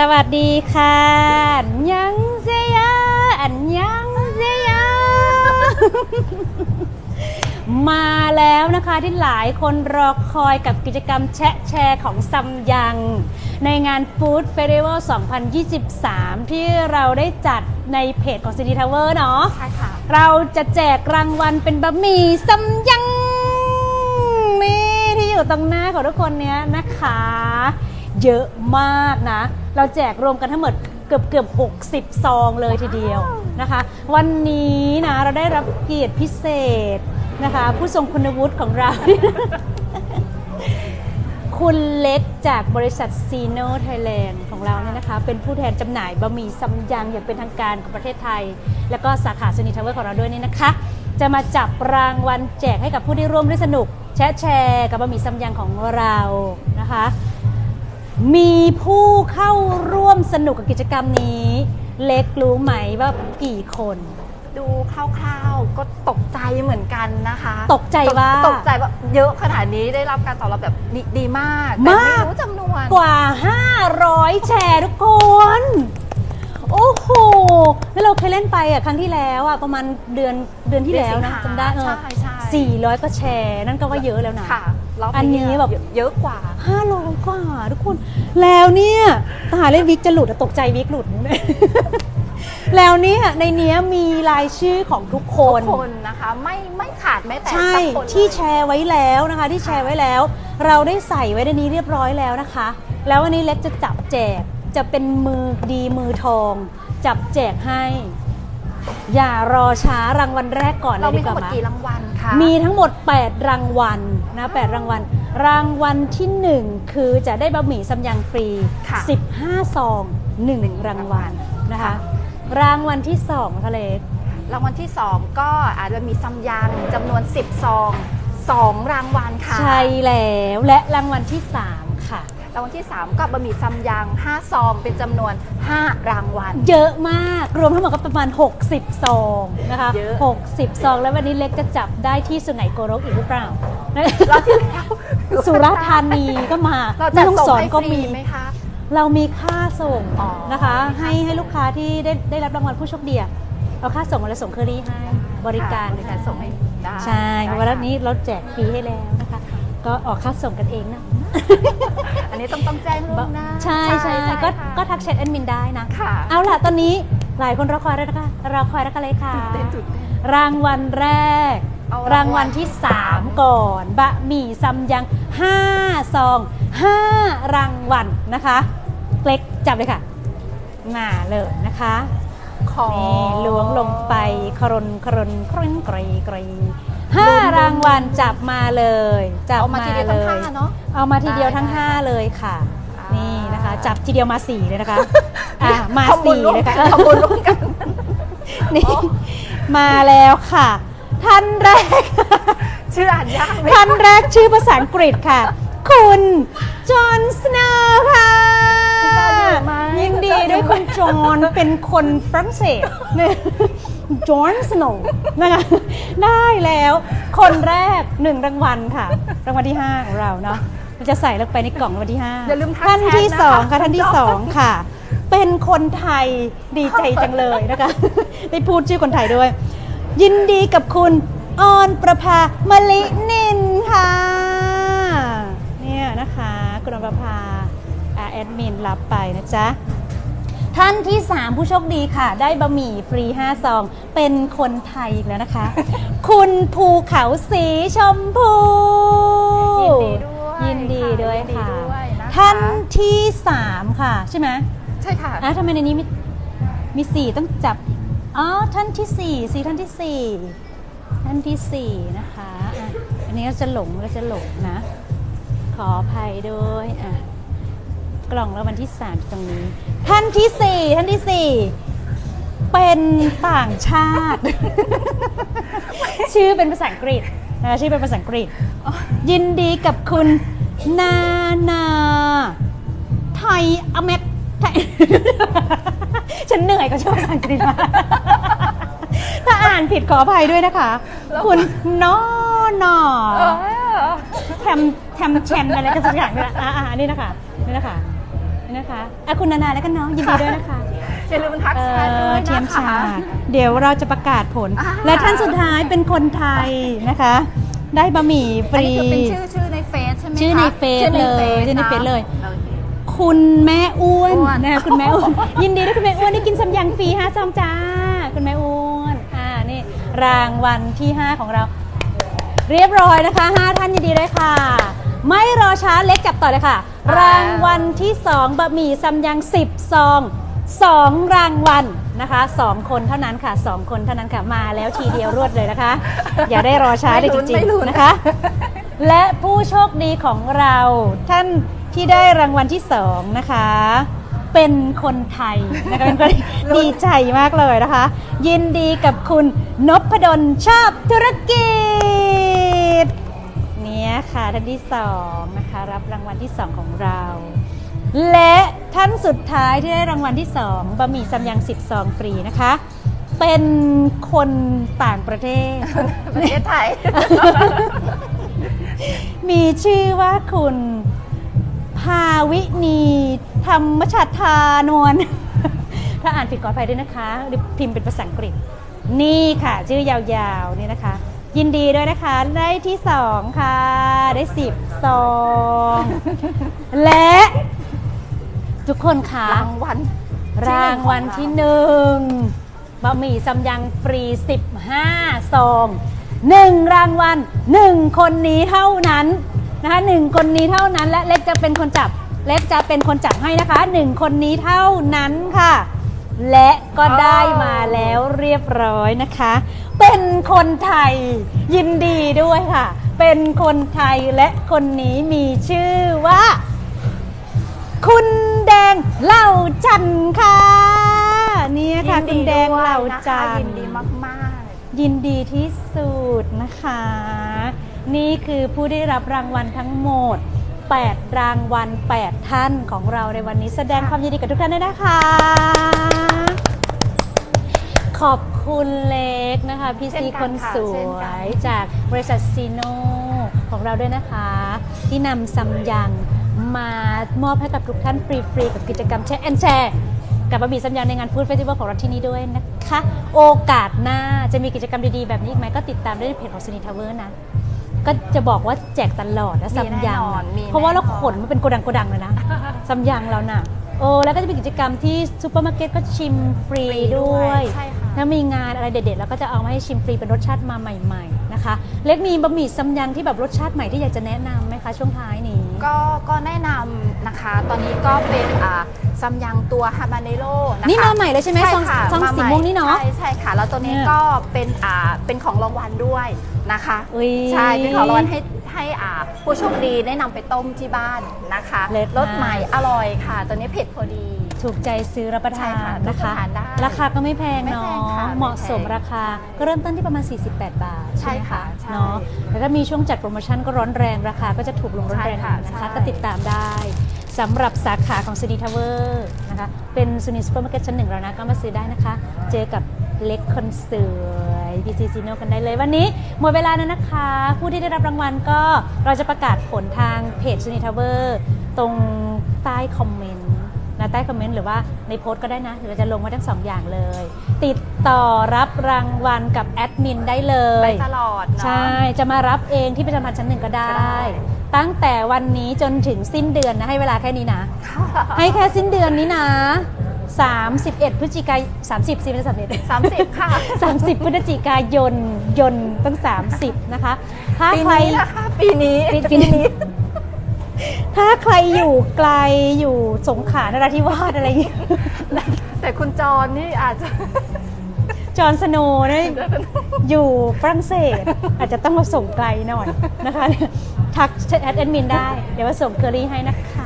สวัสดีค่ะอันยังเซียอันยังเซียมาแล้วนะคะที่หลายคนรอคอยกับกิจกรรมแชะแชร์ของซัมยัง ในงาน Food Festival 2023 ที่เราได้จัดในเพจของ City Tower เนาะใช่ค่ะ เราจะแจกรางวัลเป็นบะหมี่ซัมยัง นี่ที่อยู่ตรงหน้าของทุกคนเนี้ยนะคะ เยอะมากนะ เราแจกรวมกันทั้งหมดเกือบเกือบ60 ซองเลยทีเดียวนะคะ วันนี้นะเราได้รับเกียรติพิเศษนะคะ ผู้ทรงคุณวุฒิของเรา คุณเล็กจากบริษัทซีโนไทยแลนด์ของเราเนี่ยนะคะ เป็นผู้แทนจำหน่ายบะหมี่ซัมยังอย่างเป็นทางการของประเทศไทย แล้วก็สาขาซนิทาวเวอร์ของเราด้วยนี่นะคะ จะมาจับรางวัลแจกให้กับผู้ที่ร่วมด้วยสนุก แชร์แชร์กับบะหมี่ซัมยังของเรานะคะ มีผู้เข้าร่วมสนุกกับกิจกรรมนี้ เล็กรู้ไหมว่ากี่คน ดูคร่าวๆก็ตกใจเหมือนกันนะคะตกใจว่า ตกใจว่าเยอะขนาดนี้ได้รับการตอบรับแบบดีดีมากมากแต่ไม่รู้จำนวนกว่า 500 แชร์ทุกคน โอ้โห แล้วเราเคยเล่นไปอะครั้งที่แล้วอะประมาณเดือนเดือนที่แล้วนะเดือนสิงหาจำได้เออใช่ใช่ สี่ร้อยก็แชร์ นั่นก็ว่าเยอะแล้วนะ ค่ะ รอบอันนี้แบบ เยอะกว่า ห้าร้อยกว่าทุกคน แล้วเนี่ยทหารเล่นวิกจะหลุดอะตกใจวิกหลุด แล้วเนี่ยในเนี้ยมีรายชื่อของทุกคนทุกคนนะคะไม่ไม่ขาดแม้แต่ใช่สักคนที่เลยแชร์ไว้แล้วนะคะ ที่แชร์ไว้แล้ว เราได้ใส่ไว้ในนี้เรียบร้อยแล้วนะคะ แล้ววันนี้เล็กจะจับแจกจะเป็นมือดีมือทอง จับแจกให้ อย่ารอช้ารางวัลแรกก่อนเลเรายมีดีกทั้งว่าหมดไหมกี่รางวัลคะ มีทั้งหมด 8 รางวัล นะ8รางวัล รางวัลที่ 1 คือจะได้บะหมี่ซัมยังฟรี ค่ะ15 ซอง 1 รางวัลนะคะ รางวัลที่2ทะเลรางวัลที่ 2 ก็อาจจะมีซัมยังจำนวน 10 ซองสองรางวัลค่ะ ใช่แล้วและรางวัลที่3ค่ะ รางวัลที่ 3 ก็บะหมี่ซัมยัง5 ซอง เป็นจำนวน 5 รางวัล เยอะมากรวมทั้งหมดก็ประมาณ 60 ซองนะคะเยอะ 60 ซอง แล้ววันนี้เล็กจะจับได้ที่สุไหงโกรกอีกหรือเปล่ารอบที่แล้ว สุราษฎร์ธานีก็มาเราแม่จะฮ่องส่งสอนให้ก็ฟรีมี ไหมคะ เรามีค่าส่งอ๋อนะคะ มีค่าให้ให้ลูกค้าที่ได้ได้รับรางวัลผู้โชคดีอะเอาค่าส่งมาแล้วส่งเคอรี่ให้บริการบริการส่งให้ได้ใช่ได้เพราะว่าค่ะ นี้เราแจกฟรีให้แล้วนะคะ ก็ออกค่าส่งกันเองนะ อันนี้ต้องต้องแจ้งล่วงหน้าใช่ใช่ก็ค่ะ ก็ทักแชทแอดมินได้นะ ค่ะ เอาล่ะตอนนี้หลายคนรอคอยแล้วนะคะรอคอยแล้วกันเลยค่ะ ตื่นเต้นตื่นเต้นรางวัลแรก เอารางวัลที่ 3 ก่อนบะหมี่ซัมยัง5ซอง5รางวัลนะคะเล็กจับเลยค่ะมาเลยนะคะขอนี่ล้วงลงไปครนครนครนกรีกรี ห้ารางวัลจับมาเลยจับเอามามาทีเดียวเลทั้งยห้าเนาะเอามาทีเดียวทั้งได้5เลยค่ะอ่านี่นี่นะคะ จับทีเดียวมาสี่เลยนะคะอะมาทำบุญสี่ร่วมเลยกัค่ะ นทำบุญร่วมกัน นี่อ๋อมาแล้วค่ะ ท่านแรก ชื่ออ่านยากไหมท่านแรกชื่อภาษาอังกฤษค่ะ คุณจอห์นสโนว์ค่ะ ยินดีด้วยคุณจอห์นเป็นคนฝรั่งเศสเนี่ย จอห์นสโนว์นะคะได้แล้ว คนแรกหนึ่งรางวัลค่ะ รางวัลที่5ของเราเนาะเราจะใส่ลงไปในกล่องรางวัลที่5อย่าลืมทักท่านแชทที่นะคะ สองค่ะท่านที่สองค่ะ เป็นคนไทยดีใจจังเลยนะคะ ได้พูดชื่อคนไทยด้วย ยินดีกับคุณออนประภามะลินินค่ะ เนี่ยนะคะ คุณออนประภาอ่าแอดมินรับไปนะจ๊ะ ท่านที่ 3 ผู้โชคดีค่ะ ได้บะหมี่ฟรี 5 ซอง เป็นคนไทยอีกแล้วนะคะ คุณภูเขาสีชมพู ยินดีด้วยยินดีด้วยยินดีค่ะด้วยนะคะ ท่านที่ 3 ค่ะ ใช่ไหมใช่ค่ะ อะทำไมในนี้มีมีสี่ต้องจับ อ๋อ ท่านที่สี่สี่ท่านที่สี่ท่านที่สี่นะคะอะอันนี้ก็จะหลงก็จะหลงนะ ขออภัยด้วยอะ กล่องรางวัลที่สามอยู่ตรงนี้ ท่านที่สี่ท่านที่สี่เป็นต่างชาติ ชื่อเป็นภาษาอังกฤษนะคะชื่อเป็นภาษาอังกฤษ ยินดีกับคุณนานาไทยอเมกไทยฉันเหนื่อยกับชื่อภาษาอังกฤษมากถ้าอ่านผิดขออภัยด้วยนะคะ คุณนอนอเออแทมแทมแชนอะไรกันสักอย่างนี่แหละอ่าอ่านี่นะคะ นี่นะคะ นี่นะคะอะคุณนานาแล้วก็น้องยินดีด้วยนะคะอย่าลืมทักเอแชทด้อวยเทียมนะชาคะติเดี๋ยวเราจะประกาศผล อ่า และท่านสุดท้ายเป็นคนไทยนะคะ ได้บะหมี่ฟอันรี นี้คือเป็นชื่อชื่อในเฟซใช่ไหมคะชื่อในเฟซชื่อในเลยฟซชื่อในเฟซเลย โอเคคุณแม่อ้วนอ้วน นะคะคุณแม่อ้วน ยินดีด้วยคุณแม่อ้วนได้กินซัมยังฟรีห้าซองจ้า คุณแม่อ้วนอ่านี่รางวัลที่ 5 ของเรา เรียบร้อยนะคะ 5 ท่านยินดีด้วยค่ะ ไม่รอช้าเล็กจับต่อเลยค่ะ รางวัลที่ 2บะหมี่ซัมยัง 10 ซอง 2 รางวัลนะคะ 2 คนเท่านั้นค่ะ 2 คนเท่านั้นค่ะมาแล้วทีเดียวรวดเลยนะคะ อย่าได้รอช้าเลยจริงไม่ลุ้นๆนะคะ และผู้โชคดีของเราท่านที่ได้รางวัลที่ 2 นะคะ เป็นคนไทยนะคะเป็นคนดีใจมากเลยนะคะ ยินดีกับคุณนพดลชอบธุรกิจเนี่ย ค่ะท่านที่สองนะคะรับรางวัลที่สองของเรา และท่านสุดท้ายที่ได้รางวัลที่สองบะหมี่ซัมยังสิบซองฟรีนะคะ เป็นคนต่างประเทศ ประเทศไทย มีชื่อว่าคุณภาวินีธรรมชัดทานวลถ้าอ่านผิดขออภัยด้วยนะคะหรือพิมพ์เป็นภาษาอังกฤษ นี่ค่ะ ชื่อยาวๆ นี่นะคะ ยินดีด้วยนะคะ ได้ที่สองค่ะ ได้สิบซอง และ ทุกคนคะรางวัลรางวัลที่หนึ่งบะหมี่ซัมยังฟรี 15 ซองหนึ่งรางวัลหนึ่งคนนี้เท่านั้นนะคะหนึ่งคนนี้เท่านั้น และเล็กจะเป็นคนจับ เล็กจะเป็นคนจับให้นะคะหนึ่งคนนี้เท่านั้นค่ะ และก็ได้มาแล้วเรียบร้อยนะคะ เป็นคนไทย ยินดีด้วยค่ะ เป็นคนไทยและคนนี้มีชื่อว่า คุณแดงเหล่าจันทร์ค่ะ เนี่ยค่ะ คุณแดงเหล่าจันทยินร์ดีมากยินดีที่สุดนะคะ นี่คือผู้ได้รับรางวัลทั้งหมด 8 รางวัล 8 ท่านของเราในวันนี้แสดงความยินดีกับทุกท่านด้วยนะคะ ขอบคุณเล็กนะคะพี่เช่ซีนกันคนค่ะสเช่นวกันยจากบริษัทซีโนของเราด้วยนะคะ ที่นำซัมยังมามอบให้กับทุกท่านฟรีๆกับกิจกรรมแชร์แอนแชร์กับบะหมี่ซัมยังในงานฟู้ดเฟสติวัลของเราที่นี่ด้วยนะคะ โอกาสหน้าจะมีกิจกรรมดีๆ แบบนี้อีกไหมก็ติดตามได้ในเพจของซีนีทาวเวอร์นะก็จะบอกว่าแจกตลอดนะซัมยังมีแน่นอนอะมีเพราะว่าเราแน่นอนขนมาเป็นโกดังโกดังเลยนะซัมยังเราน่ะ โอ้แล้วก็จะมีกิจกรรมที่ซูเปอร์มาร์เก็ตก็ชิมฟรีฟรีด้ด้ววยยใช่ค่ะถ้ามีงานอะไรเด็ดๆแล้วก็จะเอามาให้ชิมฟรีเป็นรสชาติมาใหม่ ๆนะคะ เล็กมีบะหมี่ซัมยังที่แบบรสชาติใหม่ที่อยากจะแนะนำไหมคะช่วงท้ายนี้ ก็ก็แนะนำนะคะ ตอนนี้ก็เป็นอ่าซัมยังตัวฮาบาเนโร่นะคะนี่มาใหม่เลยใช่ไหมใช่ซองค่ะซองมาสีใหม่วงนี่เนาะ ใช่ใช่ค่ะ แล้วตัวนี้เนี่ยก็เป็นอ่าเป็นของรางวัลด้วยนะคะอุ๊ย ใช่เป็นของรางวัลให้ให้ อ่าผู้โชคดีได้นำไปต้มที่บ้านนะคะเลิศมากรสใหม่อร่อยค่ะ ตัวนี้เผ็ดพอดี ถูกใจซื้อรับประทาใช่นค่ะนะคะ ทานได้ราคาก็ไม่แพงไม่เนาแพงค่ะะไม่แพงเหมาะสมราคาก็เริ่มต้นที่ประมาณ 48 บาทใช่ไหมค่ะใช่เนาะแล้วก็มีช่วงจัดโปรโมชั่นก็ร้อนแรงราคาก็จะถูกลงร้อนแรงใช่ค่ะนะคะใช่ก็ติดตามได้สำหรับสาขาของซูนิทาวเวอร์นะคะเป็นซูนิซูเปอร์มาร์เก็ตชั้นหนึ่งแล้วนะก็มาซื้อได้นะคะ เจอกับเล็กคนสว ยพีซีซีโนกันได้เลย วันนี้หมดเวลาแล้วนะคะ ผู้ที่ได้รับรางวัลก็เราจะประกาศผลทางเพจซูนิทาวเวอร์ตรงใต้คอมเมนต์นะใต้คอมเมนต์หรือว่าในโพสต์ก็ได้นะเดี๋ยวเราจะลงไว้ทั้งสองอย่างเลย ติดต่อรับรางวัลกับแอดมินได้เลย ไปตลอดเนาะใช่ จะมารับเองที่ประจำพันธ์ชั้นหนึ่งก็ได้ก็ได้ ตั้งแต่วันนี้จนถึงสิ้นเดือนนะให้เวลาแค่นี้นะค่ะให้แค่สิ้นเดือนนี้นะ 31 พฤศจิกายน30สิไม่ใช่31สามสิบค่ะ 30 พฤศจิกายนยนต์ตั้ง30 นะคะ ถ้าปีใครนี้นะคะปีนี้ปีปีนี้ ถ้าใครอยู่ไกลอยู่สงขลานราธิวาสอะไรอย่างเงี้ยแต่คุณจรนี่อาจจะจอห์นสโนว์เนี่ยอยู่ฝรั่งเศส อาจจะต้องมาส่งไกลหน่อยนะคะ ทักแอดแอดมินได้ เดี๋ยวมาส่งเคอรี่ให้นะคะ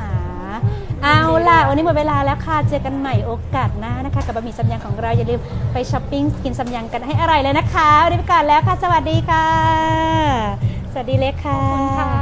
เอาล่ะ วันนี้หมดเวลาแล้วค่ะ เจอกันใหม่โอกาสหน้านะคะ กับบะหมี่ซัมยังของเรา อย่าลืมไปช้อปปิ้งกินซัมยังกันให้อร่อยเลยนะคะวันนี้ไปก่อนแล้วค่ะ สวัสดีค่ะ สวัสดีเล็กค่ะขอบคุณค่ะ